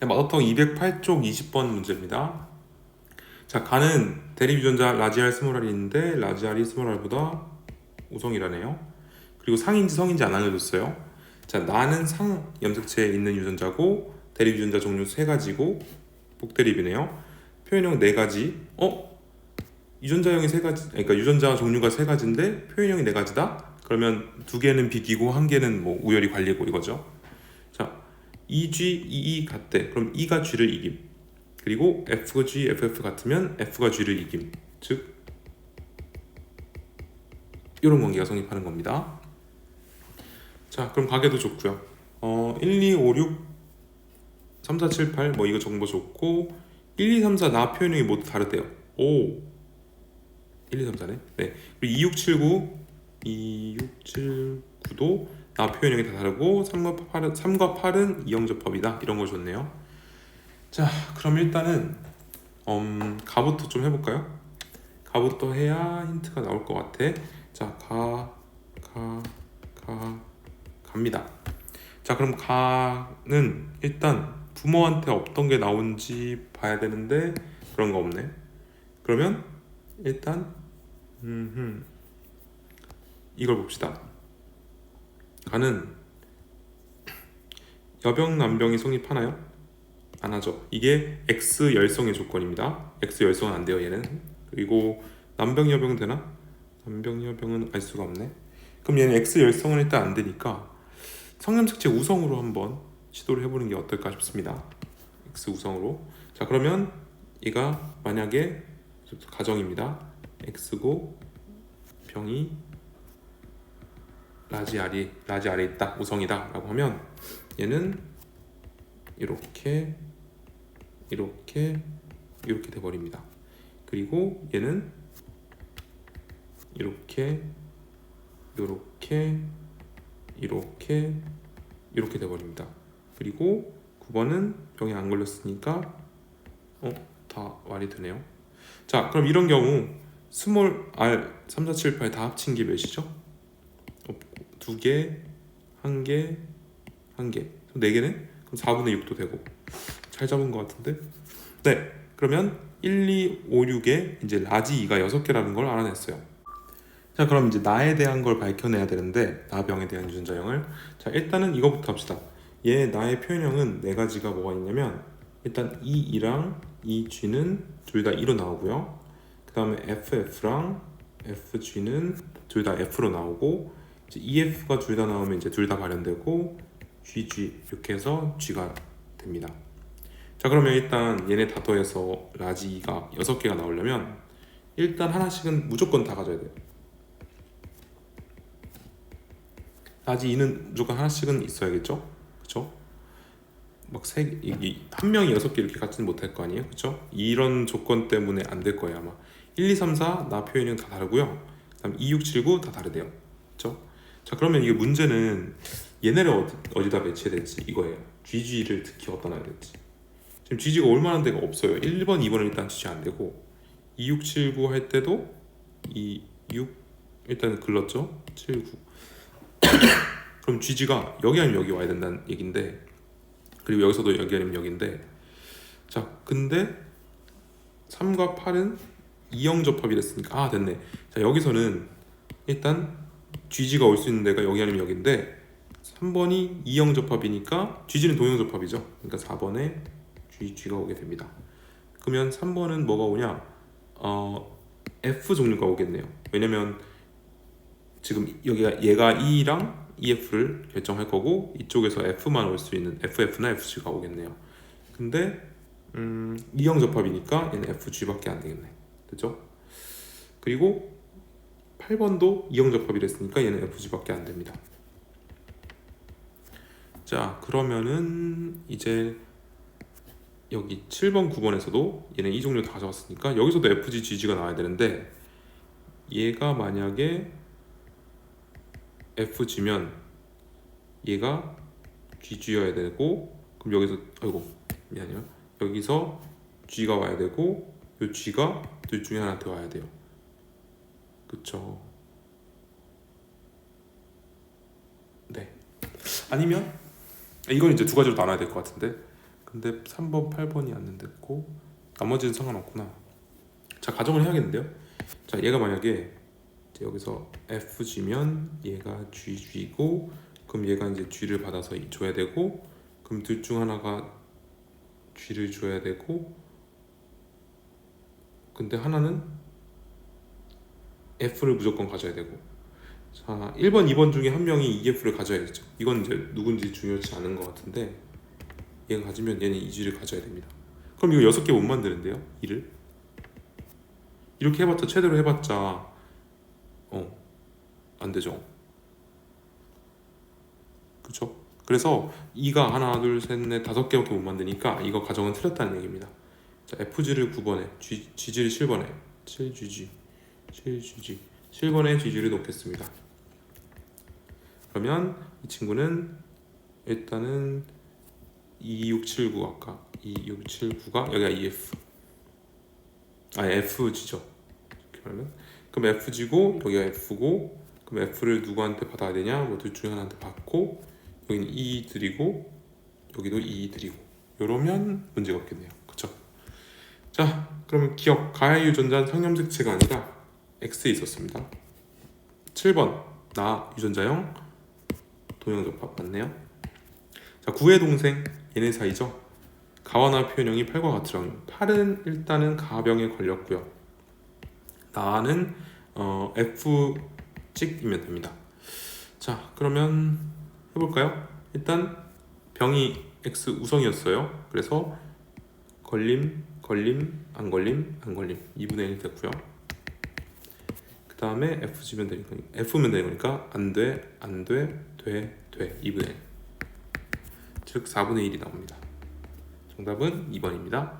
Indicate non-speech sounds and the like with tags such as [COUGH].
네, 마더텅 208쪽 20번 문제입니다. 자, 가는 대립 유전자 라지알 스몰알이 있는데 라지알이 스몰알보다 우성이라네요. 그리고 상인지 성인지 안 알려줬어요. 자, 나는 상 염색체에 있는 유전자고 대립 유전자 종류 세 가지고 복대립이네요. 표현형 네 가지. 어? 유전자형이 세 가지. 그러니까 유전자 종류가 세 가지인데 표현형이 네 가지다. 그러면 두 개는 비기고 한 개는 뭐 우열이 관리고 이거죠. 자, EG, EE 같대. 그럼 E가 G를 이김. 그리고 F가 G, FF 같으면 F가 G를 이김. 즉 이런 관계가 성립하는 겁니다. 자, 그럼 가계도 좋고요. 어, 1, 2, 5, 6, 3, 4, 7, 8, 뭐 이거 정보 좋고 1, 2, 3, 4 나 표현형이 모두 다르대요. 오, 1, 2, 3, 4네. 네. 그리고 2, 6, 7, 9, 2, 6, 7, 9도 나 표현형이 다 다르고 3과 8은 3과 8은 이형접합이다. 이런 거 좋네요. 자, 그럼 일단은 음, 가부터 좀 해볼까요? 가부터 해야 힌트가 나올 것 같아. 자, 가, 가, 가, 갑니다. 자, 그럼 가는 일단 부모한테 어떤 게 나온지 봐야 되는데 그런 거 없네. 그러면 일단 음, 이걸 봅시다. 가는 여병 남병이 성립하나요? 안 하죠. 이게 X 열성의 조건입니다. X 열성은 안 돼요, 얘는. 그리고 남병 여병 되나? 남병 여병은 알 수가 없네. 그럼 얘는 X 열성은 일단 안 되니까 성염색체 우성으로 한번 시도를 해보는 게 어떨까 싶습니다. X 우성으로. 자 그러면 얘가 만약에 가정입니다. X고 병이 라지 아리 라지 아래 있다 우성이다라고 하면 얘는 이렇게 이렇게 이렇게 돼버립니다. 그리고 얘는 이렇게 이렇게 이렇게 이렇게 돼버립니다. 그리고 9번은 병에 안 걸렸으니까 어 다 말이 되네요. 자 그럼 이런 경우 스몰 R 3, 4, 7, 8 다 합친 게 몇이죠? 두 개, 한 개, 한 개. 네 개네? 그럼 4분의 6도 되고. 잘 잡은 것 같은데? 네. 그러면 1, 2, 5, 6에 이제 라지 2가 6개라는 걸 알아냈어요. 자, 그럼 이제 나에 대한 걸 밝혀내야 되는데 나병에 대한 유전자형을 자, 일단은 이거부터 합시다. 얘 나의 표현형은 네 가지가 뭐가 있냐면 일단 이 2랑 이 G는 둘다 2로 나오고요. 그 다음에 FF랑 FG는 둘 다 F로 나오고 EF가 둘 다 나오면 이제 둘 다 발현되고 GG 이렇게 해서 G가 됩니다. 자 그러면 일단 얘네 다 더해서 라지가 6개가 나오려면 일단 하나씩은 무조건 다 가져야 돼요. 라지 2는 무조건 하나씩은 있어야겠죠? 그쵸? 막세한 명이 여섯 개 이렇게 갖지는 못할 거 아니에요, 그렇죠? 이런 조건 때문에 안 될 거예요 아마. 1, 2, 3, 4 나 표현은 다 다르고요. 그 다음 2, 6, 7, 9 다 다르대요, 그렇죠? 자 그러면 이게 문제는 얘네를 어디, 어디다 배치해야 될지 이거예요. GG를 특히 어디다 놔야 될지. 지금 GG가 올만한 데가 없어요. 1번, 2번은 일단 GG 안 되고 2, 6, 7, 9 할 때도 2, 6 일단 글렀죠? 7, 9 [COUGHS] 그럼 GG가 여기 아니면 여기 와야 된다는 얘긴데 그리고 여기서도 여기 아니면 여기인데 자 근데 3과 8은 이형 접합이랬으니까 아 됐네 자 여기서는 일단 GG가 올 수 있는 데가 여기 아니면 여기인데 3번이 이형 접합이니까 GG는 동형 접합이죠 그러니까 4번에 GG가 오게 됩니다 그러면 3번은 뭐가 오냐 어 F 종류가 오겠네요 왜냐면 지금 여기가 얘가 E랑 EF를 결정할 거고 이쪽에서 F만 올 수 있는 FF나 FG가 오겠네요. 근데 음, 이형 접합이니까 얘는 FG밖에 안 되겠네. 됐죠? 그리고 8번도 이형 접합이랬으니까 얘는 FG밖에 안 됩니다. 자, 그러면은 이제 여기 7번, 9번에서도 얘는 이 종류 다 가져왔으니까 여기서도 FG, GG가 나와야 되는데 얘가 만약에 FG면 얘가 GG여야 되고 그럼 여기서 아이고 미안해요 여기서 G가 와야 되고 요 G가 둘 중에 하나한테 와야 돼요 그쵸 네 아니면 이건 이제 두 가지로 나눠야 될 것 같은데 근데 3번, 8번이 안 됐고 나머지는 상관없구나. 자 가정을 해야겠는데요. 자 얘가 만약에 여기서 FG면 얘가 GG고 그럼 얘가 이제 G를 받아서 줘야 되고 그럼 둘 중 하나가 G를 줘야 되고 근데 하나는 F를 무조건 가져야 되고 자 1번, 2번 중에 한 명이 EF를 가져야겠죠. 이건 이제 누군지 중요치 않은 것 같은데 얘가 가지면 얘는 이 G를 가져야 됩니다. 그럼 이거 여섯 개못 만드는데요? 이를 이렇게 해봤자 최대로 해봤자 어 안 되죠. 그쵸? 그래서 2가 하나 둘셋넷 다섯 개밖에 못 만드니까 이거 가정은 틀렸다는 얘기입니다. 자 FG를 9번에 G, GG를 7번에 7GG 7GG 7번에 GG를 놓겠습니다. 그러면 이 친구는 일단은 2679 아까 2679가 여기가 EF 아 FG죠. 말하면. 그럼 FG고 여기가 F고 그럼 F를 누구한테 받아야 되냐? 뭐 둘 중에 하나한테 받고 여기는 E 드리고 여기도 E 드리고. 이러면 문제가 없겠네요. 그쵸? 자 그러면 기억 가해 유전자는 상염색체가 아니라 X에 있었습니다 7번 나 유전자형 동형접합 맞네요 자 구의 동생 얘네 사이죠 가와나 표현형이 8과 같으랑 8은 일단은 가병에 걸렸고요. 나는 어, F 찍이면 됩니다. 자 그러면 해볼까요? 일단 병이 X 우성이었어요. 그래서 걸림, 걸림, 안 걸림, 안 걸림 2분의 1 됐고요. 그 다음에 F 지면 되니까 F면 되는 거니까 안 돼, 안 돼, 돼, 돼 2분의 1. 즉 4분의 1이 나옵니다. 정답은 2번입니다.